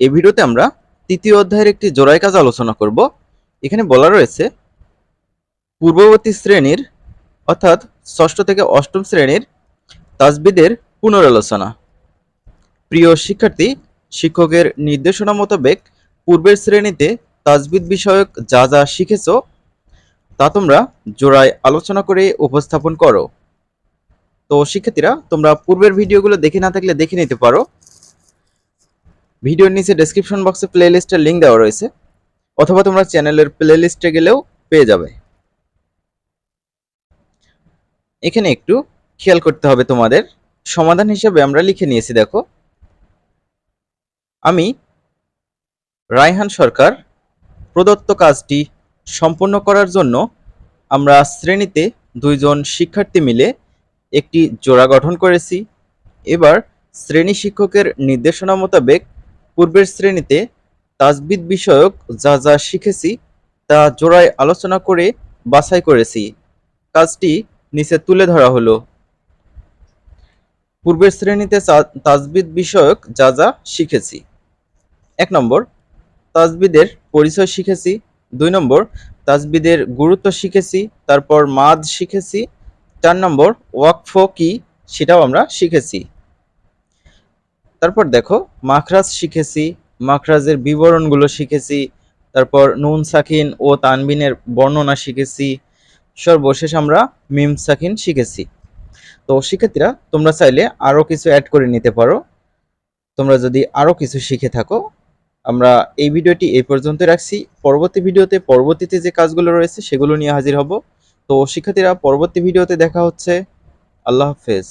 এই ভিডিওতে আমরা তৃতীয় অধ্যায়ের একটি জোড়াই কাজ আলোচনা করব। এখানে বলা রয়েছে, পূর্ববর্তী শ্রেণির অর্থাৎ ষষ্ঠ থেকে অষ্টম শ্রেণির তাজবিদের পুনরালোচনা। প্রিয় শিক্ষার্থী, শিক্ষকের নির্দেশনা মোতাবেক পূর্বের শ্রেণীতে তাজবিদ বিষয়ক যা যা শিখেছ, তা তোমরা জোড়ায় আলোচনা করে উপস্থাপন করো। তো শিক্ষার্থীরা, তোমরা পূর্বের ভিডিওগুলো দেখে না থাকলে দেখে নিতে পারো। ভিডিওর নিচে ডেসক্রিপশন বক্সে প্লে লিস্টের লিঙ্ক দেওয়া রয়েছে, অথবা তোমরা চ্যানেলের প্লে লিস্টে গেলেও পেয়ে যাবে। এখানে একটু খেয়াল করতে হবে তোমাদের। সমাধান হিসেবে আমরা লিখে নিয়েছি, দেখো। আমি রায়হান সরকার, প্রদত্ত কাজটি সম্পন্ন করার জন্য আমরা শ্রেণীতে দুইজন শিক্ষার্থী মিলে একটি জোড়া গঠন করেছি। এবার শ্রেণি শিক্ষকের নির্দেশনা মোতাবেক পূর্বের শ্রেণীতে তাজবিদ বিষয়ক যা যা শিখেছি তা জোড়ায় আলোচনা করে বাছাই করেছি। কাজটি নিচে তুলে ধরা হলো। পূর্বের শ্রেণীতে তাজবিদ বিষয়ক যা যা শিখেছি। এক নম্বর, তাজবিদের পরিচয় শিখেছি। দুই নম্বর, তাজবিদের গুরুত্ব শিখেছি। তারপর মাদ শিখেছি। চার নম্বর, ওয়াকফ কি সেটাও আমরা শিখেছি। তারপর দেখো, মাখরাজ শিখেছি, মাখরাজের বিবরণগুলো শিখেছি, তারপর নুন, সাকিন ও তানবিনের বর্ণনা শিখেছি, সর্বশেষ আমরা মিম, সাকিন শিখেছি। তো শিক্ষার্থীরা, তোমরা চাইলে আরও কিছু অ্যাড করে নিতে পারো। তোমরা যদি আরও কিছু শিখে থাকো, আমরা এই ভিডিওটি এই পর্যন্ত রাখছি। পরবর্তী ভিডিওতে, পরবর্তীতে যে কাজগুলো রয়েছে, সেগুলো নিয়ে হাজির হব। তো শিক্ষার্থীরা, পরবর্তী ভিডিওতে দেখা হচ্ছে। আল্লাহ হাফেজ।